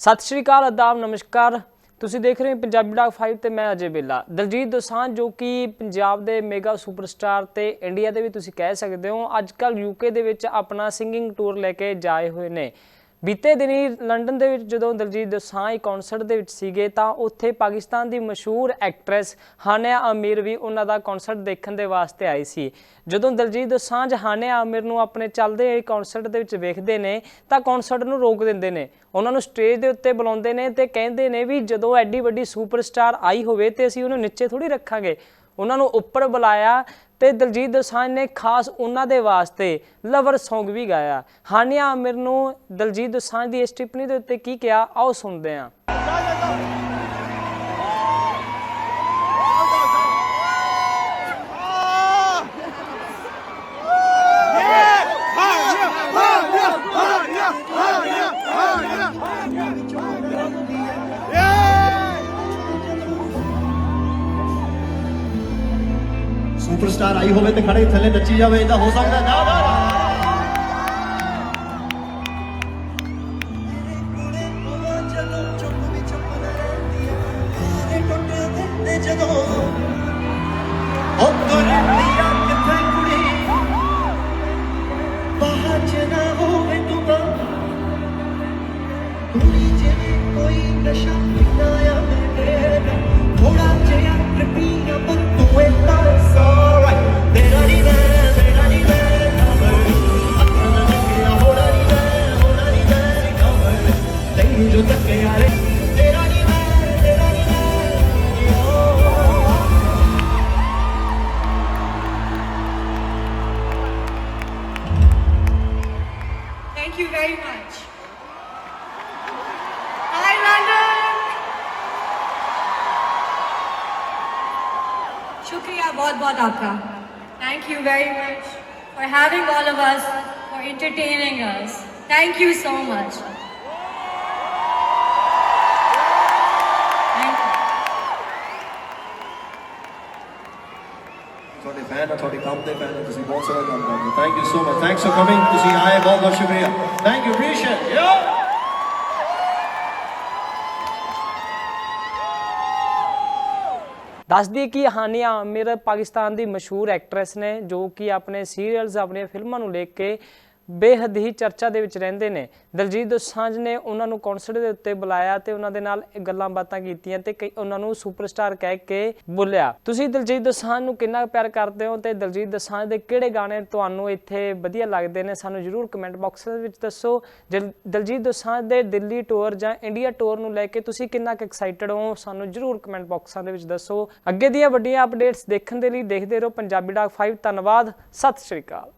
ਸਤਿ ਸ਼੍ਰੀ ਅਕਾਲ ਆਦਾਬ ਨਮਸਕਾਰ। ਤੁਸੀਂ ਦੇਖ ਰਹੇ ਹੋ ਪੰਜਾਬੀ ਡਾਕ 5 ਤੇ ਮੈਂ ਅਜੇ ਬੇਲਾ ਦਲਜੀਤ ਦੋਸਾਂਝ, ਜੋ ਕਿ ਪੰਜਾਬ ਦੇ ਮੇਗਾ ਸੁਪਰਸਟਾਰ ਤੇ ਇੰਡੀਆ ਦੇ ਵੀ ਤੁਸੀਂ ਕਹਿ ਸਕਦੇ ਹੋ, ਅੱਜ ਕੱਲ ਯੂਕੇ ਦੇ ਵਿੱਚ ਆਪਣਾ ਸਿੰਗਿੰਗ ਟੂਰ ਲੈ ਕੇ ਜਾਏ ਹੋਏ ਨੇ। ਬੀਤੇ ਦਿਨੀ ਲੰਡਨ ਦੇ ਵਿੱਚ ਜਦੋਂ ਦਲਜੀਤ ਦੋਸਾਂਝ ਕਨਸਰਟ ਦੇ ਵਿੱਚ ਸੀਗੇ ਤਾਂ ਉੱਥੇ ਪਾਕਿਸਤਾਨ ਦੀ ਮਸ਼ਹੂਰ ਐਕਟਰੈਸ ਹਾਨਿਆ ਆਮਿਰ ਵੀ ਉਹਨਾਂ ਦਾ ਕਨਸਰਟ ਦੇਖਣ ਦੇ ਵਾਸਤੇ ਆਈ ਸੀ। ਜਦੋਂ ਦਲਜੀਤ ਦੋਸਾਂਝ ਹਾਨਿਆ ਆਮਿਰ ਨੂੰ ਆਪਣੇ ਚੱਲਦੇ ਹੋਏ ਕਨਸਰਟ ਦੇ ਵਿੱਚ ਵੇਖਦੇ ਨੇ ਤਾਂ ਕਨਸਰਟ ਨੂੰ ਰੋਕ ਦਿੰਦੇ ਨੇ। ਉਹਨਾਂ ਨੂੰ ਸਟੇਜ ਦੇ ਉੱਤੇ ਬੁਲਾਉਂਦੇ ਨੇ ਤੇ ਕਹਿੰਦੇ ਨੇ ਵੀ ਜਦੋਂ ਐਡੀ ਵੱਡੀ ਸੁਪਰਸਟਾਰ ਆਈ ਹੋਵੇ ਤੇ ਅਸੀਂ ਉਹਨੂੰ ਨੀਚੇ ਥੋੜੀ ਰੱਖਾਂਗੇ। ਉਹਨਾਂ ਨੂੰ ਉੱਪਰ ਬੁਲਾਇਆ ਤੇ ਦਲਜੀਤ ਦੋਸਾਂਝ ਨੇ ਖਾਸ ਉਹਨਾਂ ਦੇ ਵਾਸਤੇ ਲਵਰ Song ਵੀ ਗਾਇਆ। ਹਾਨੀਆ ਅਮਿਰ ਨੂੰ ਦਲਜੀਤ ਦੋਸਾਂਝ ਦੀ ਇਸ ਟਿੱਪਣੀ ਦੇ ਉੱਤੇ ਕੀ ਕਿਹਾ? ਆਓ ਸੁਣਦੇ ਹਾਂ। ਸੁਪਰਸਟਾਰ ਆਈ ਹੋਵੇ ਤੇ ਖੜੇ ਥੱਲੇ ਨੱਚੀ ਜਾਵੇ ਇਦਾਂ ਹੋ ਸਕਦਾ ਨਾ ਨਾ ਨਾ। ਉਹ ਤੁਰਦੀ ਆ। ਕਿੱਥੇ ਕੁੜੀ। ਬਾਹਰ ਚ ਹੋਵੇ ਤੂੰ ਬਾ ਕੁੜੀ ਜਿਵੇਂ ਕੋਈ ਨਸ਼ਾ ਪੀਣਾ ਆ ਮੇਰੇ ਥੋੜਾ ਜਿਹਾ Thank you very much. Hi, London. शुक्रिया बहुत बहुत आपका Thank you very much for having all of us, for entertaining us. Thank you so much. Fan ਆ, ਤੁਹਾਡੇ ਕੰਮ ਦੇ ਫੈਨ ਆ, ਤੁਸੀਂ ਬਹੁਤ ਸਾਰਾ ਕੰਮ ਕਰਦੇ thank you so much thanks for coming ਤੁਸੀਂ ਆਏ, ਬਹੁਤ ਬਹੁਤ ਸ਼ੁਕਰੀਆ। ਥੈਂਕ ਯੂ ਅਪਰੀਸ਼ੀਏਟ ਯੋ ਦੱਸ ਕਿ ਹਾਨੀਆ ਆਮਿਰ ਪਾਕਿਸਤਾਨ ਦੀ ਮਸ਼ਹੂਰ ਐਕਟਰੈਸ ਨੇ, ਜੋ ਕਿ ਆਪਣੇ ਸੀਰੀਅਲਸ ਆਪਣੇ ਫਿਲਮਾਂ ਨੂੰ ਲੈ ਕੇ ਬੇਹੱਦ ਹੀ ਚਰਚਾ ਦੇ ਵਿੱਚ ਰਹਿੰਦੇ ਨੇ। ਦਲਜੀਤ ਦੋਸਾਂਝ ਨੇ ਉਹਨਾਂ ਨੂੰ ਕਨਸਰਟ ਦੇ ਉੱਤੇ ਬੁਲਾਇਆ ਤੇ ਉਹਨਾਂ ਦੇ ਨਾਲ ਗੱਲਾਂ ਬਾਤਾਂ ਕੀਤੀਆਂ ਤੇ ਕਈ ਉਹਨਾਂ ਨੂੰ ਸੁਪਰਸਟਾਰ ਕਹਿ ਕੇ ਬੋਲਿਆ। ਤੁਸੀਂ ਦਲਜੀਤ ਦੋਸਾਂਝ ਨੂੰ ਕਿੰਨਾ ਕੁ ਪਿਆਰ ਕਰਦੇ ਹੋ ਤੇ ਦਲਜੀਤ ਦੋਸਾਂਝ ਦੇ ਕਿਹੜੇ ਗਾਣੇ ਤੁਹਾਨੂੰ ਇੱਥੇ ਵਧੀਆ ਲੱਗਦੇ ਨੇ? ਸਾਨੂੰ ਜਰੂਰ ਕਮੈਂਟ ਬਾਕਸ ਦੇ ਵਿੱਚ ਦੱਸੋ। ਜਲ- ਦਲਜੀਤ ਦੋਸਾਂਝ ਦੇ ਦਿੱਲੀ ਟੂਰ ਜਾਂ ਇੰਡੀਆ ਟੂਰ ਨੂੰ ਲੈ ਕੇ ਤੁਸੀਂ ਕਿੰਨਾ ਕੁ ਐਕਸਾਈਟਡ ਹੋ? ਸਾਨੂੰ ਜਰੂਰ ਕਮੈਂਟ ਬਾਕਸਾਂ ਦੇ ਵਿੱਚ ਦੱਸੋ। ਅੱਗੇ ਦੀਆਂ ਵੱਡੀਆਂ ਅਪਡੇਟਸ ਦੇਖਣ ਦੇ ਲਈ ਦੇਖਦੇ ਰਹੋ। ਪੰਜਾਬੀ ਡਾਕ 5 ਧੰਨਵਾਦ। ਸਤਿ ਸ਼੍ਰੀ ਅਕਾਲ।